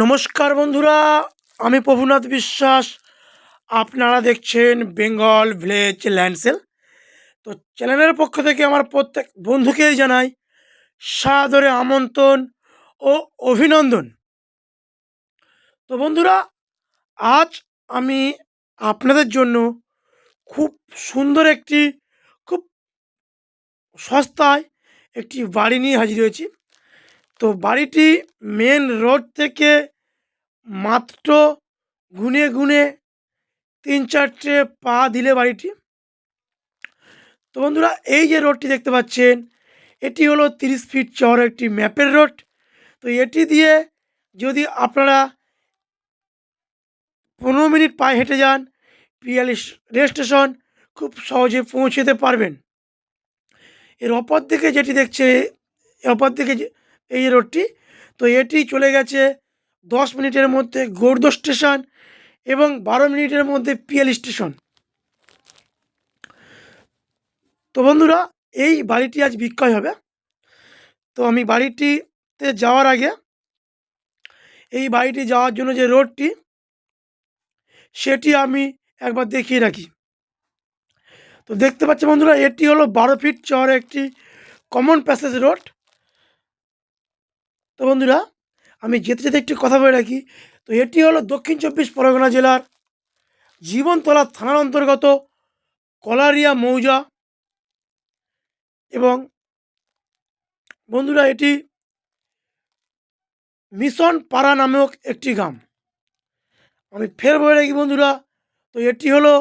নমস্কার বন্ধুরা, আমি প্রভুনাথ বিশ্বাস। আপনারা দেখছেন বেঙ্গল ভিলেজ ল্যান্ডসেল। তো চ্যানেলের পক্ষ থেকে আমার প্রত্যেক বন্ধুকেই জানাই সাদরে আমন্ত্রণ ও অভিনন্দন। তো বন্ধুরা, আজ আমি আপনাদের জন্য খুব সুন্দর একটি, খুব সস্তায় একটি বাড়ি নিয়ে হাজির হয়েছি। তো বাড়িটি মেন রোড থেকে মাত্র গুনে গুনে তিন চারটে পা দিলে বাড়িটি। তো বন্ধুরা, এই যে রোডটি দেখতে পাচ্ছেন, এটি হলো তিরিশ ফিট চওড়া একটি ম্যাপের রোড তো এটি দিয়ে যদি আপনারা পনেরো মিনিট পায়ে হেঁটে যান, পিয়ালি রেল স্টেশন খুব সহজে পৌঁছে যেতে পারবেন। এর অপর দিকে যেটি দেখছে অপর দিকে এই রোডটি। তো এটি চলে গেছে দশ মিনিটের মধ্যে গোর্দ স্টেশন এবং বারো মিনিটের মধ্যে পিএল স্টেশন। তো বন্ধুরা, এই বাড়িটি আজ বিক্রয় হবে। তো আমি বাড়িটিতে যাওয়ার আগে এই বাড়িটি যাওয়ার জন্য যে রোডটি, সেটি আমি একবার দেখিয়ে রাখি। তো দেখতে পাচ্ছি বন্ধুরা, এটি হলো বারো ফিট চওড়া একটি কমন প্যাসেজ রোড। তো বন্ধুরা, আমি যেতে যেতে একটি কথা বলে রাখি। তো এটি হলো দক্ষিণ চব্বিশ পরগনা জেলার জীবনতলা থানার অন্তর্গত কলারিয়া মৌজা এবং বন্ধুরা, এটি মিশন পাড়া নামক একটি গ্রাম। আমি ফের বলে রাখি বন্ধুরা, তো এটি হলো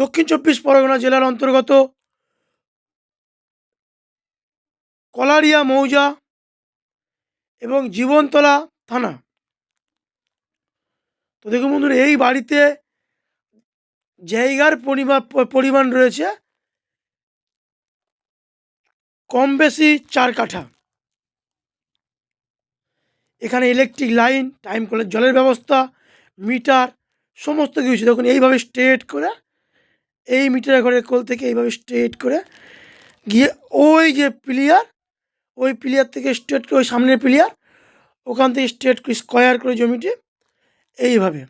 দক্ষিণ চব্বিশ পরগনা জেলার অন্তর্গত কলারিয়া মৌজা এবং জীবনতলা থানা। তো দেখুন বন্ধুরা, এই বাড়িতে জায়গার পরিমাণ পরিমাণ রয়েছে কম বেশি চার কাঠা। এখানে ইলেকট্রিক লাইন টাইম কলের জলের ব্যবস্থা মিটার সমস্ত কিছু। দেখুন, এইভাবে স্ট্রেট করে, এই মিটারের ঘরের কোল থেকে এইভাবে স্ট্রেট করে গিয়ে ওই যে প্লেয়ার ওই প্লেয়ার থেকে স্ট্রেট করে ওই সামনের প্লেয়ার ওখান থেকে স্ট্রেট স্কোয়ার করে জমিটি এইভাবে।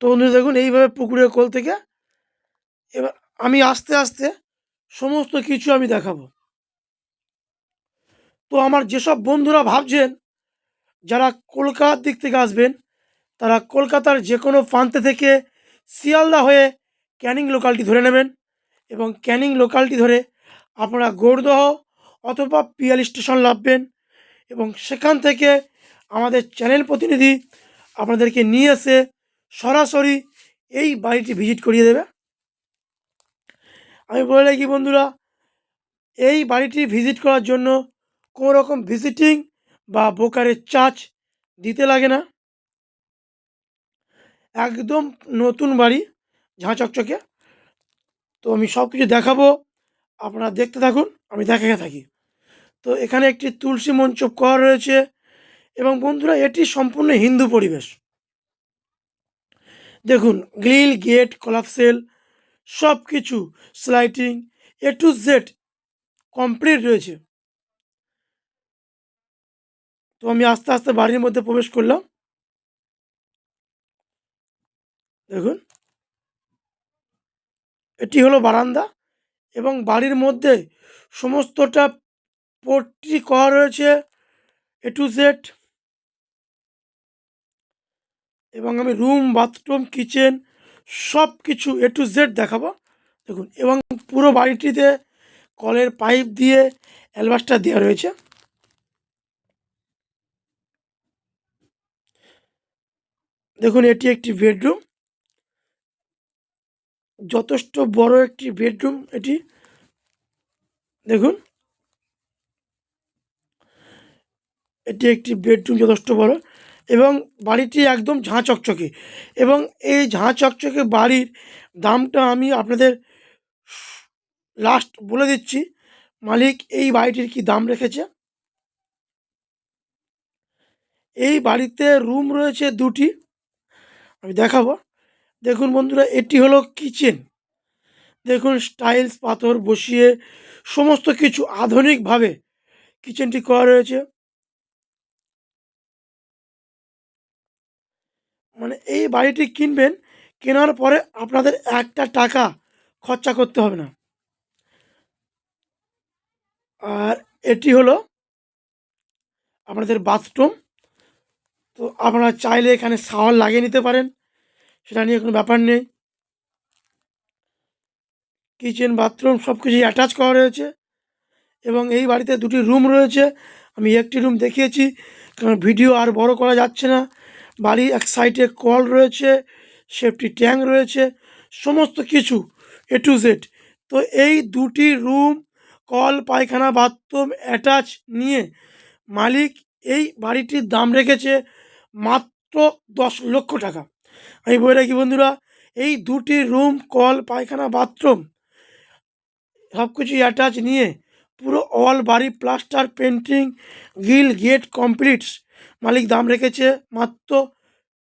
তো বন্ধুরা দেখুন, এইভাবে পুকুরের কোল থেকে এবার আমি আস্তে আস্তে সমস্ত কিছু আমি দেখাবো। তো আমার যেসব বন্ধুরা ভাবছেন, যারা কলকাতার দিক থেকে আসবেন, তারা কলকাতার যে কোনো প্রান্তে থেকে শিয়ালদা হয়ে ক্যানিং লোকালটি ধরে নেবেন। এবং ক্যানিং লোকালটি ধরে আপনারা গৌরদহ অথবা পিয়াল স্টেশন লাভবেন এবং সেখান থেকে আমাদের চ্যানেল প্রতিনিধি আপনাদেরকে নিয়ে এসে সরাসরি এই বাড়িটি ভিজিট করিয়ে দেবে। আমি বলে রাখি বন্ধুরা, এই বাড়িটি ভিজিট করার জন্য কোনো রকম ভিজিটিং বা বোকারের চার্জ দিতে লাগে না। একদম নতুন বাড়ি, ঝাঁ চকচকে। তো আমি সব কিছু দেখাবো। আপনারা দেখতে থাকুন, আমি দেখাতে থাকি। তো এখানে একটি তুলসী মঞ্চ করা রয়েছে এবং বন্ধুরা, এটি সম্পূর্ণ হিন্দু পরিবেশ। দেখুন, গ্রিল, গেট, কলাপসেল সব কিছু sliding A to Z complete রয়েছে। তো আমি আস্তে আস্তে বাড়ির মধ্যে প্রবেশ করলাম। দেখুন। এটি হলো বারান্দা এবং বাড়ির মধ্যে সমস্তটা পট্টি করা রয়েছে এ টু জেড এবং আমি রুম, বাথরুম, কিচেন সব কিছু এ টু জেড দেখাবো। দেখুন, এবং পুরো বাড়িটিতে কলের পাইপ দিয়ে অ্যালবাস্টার দেওয়া রয়েছে। দেখুন, এটি একটি বেডরুম। যথেষ্ট বড় একটি বেডরুম এটি। দেখুন। এটি একটি বেডরুম যথেষ্ট বড় এবং বাড়িটি একদম ঝাঁ চকচকে এবং এই ঝাঁ চকচকে বাড়ির দামটা আমি আপনাদের লাস্ট বলে দিচ্ছি, মালিক এই বাড়িটির কি দাম রেখেছে? এই বাড়িতে রুম রয়েছে দুটি, আমি দেখাবো। দেখুন বন্ধুরা, এটি হলো কিচেন। দেখুন স্টাইলস পাথর বসিয়ে সমস্ত কিছু আধুনিকভাবে কিচেনটি করা রয়েছে। মানে এই বাড়িটি কিনবেন, কেনার পরে আপনাদের একটা টাকা খরচা করতে হবে না। আর এটি হলো আপনাদের বাথরুম। তো আপনারা চাইলে এখানে শাওয়ার লাগিয়ে নিতে পারেন। সেটা নিয়ে কোনো ব্যাপার নেই। কিচেন বাথরুম সব কিছুই অ্যাটাচ করা রয়েছে এবং এই বাড়িতে দুটি রুম রয়েছে। আমি একটি রুম দেখিয়েছি কারণ ভিডিও আর বড় করা যাচ্ছে না। বাড়ির এক সাইডে কল রয়েছে সেফটি ট্যাঙ্ক রয়েছে, সমস্ত কিছু এ টু জেড তো এই দুটি রুম কল পায়খানা বাথরুম অ্যাটাচ নিয়ে মালিক এই বাড়িটির দাম রেখেছে মাত্র দশ লক্ষ টাকা। আমি বলে রাখি বন্ধুরা, এই দুটি রুম কল পায়খানা বাথরুম সব কিছু অ্যাটাচ নিয়ে পুরো অল বাড়ি plaster painting grill gate completes মালিক দাম রেখেছে মাত্র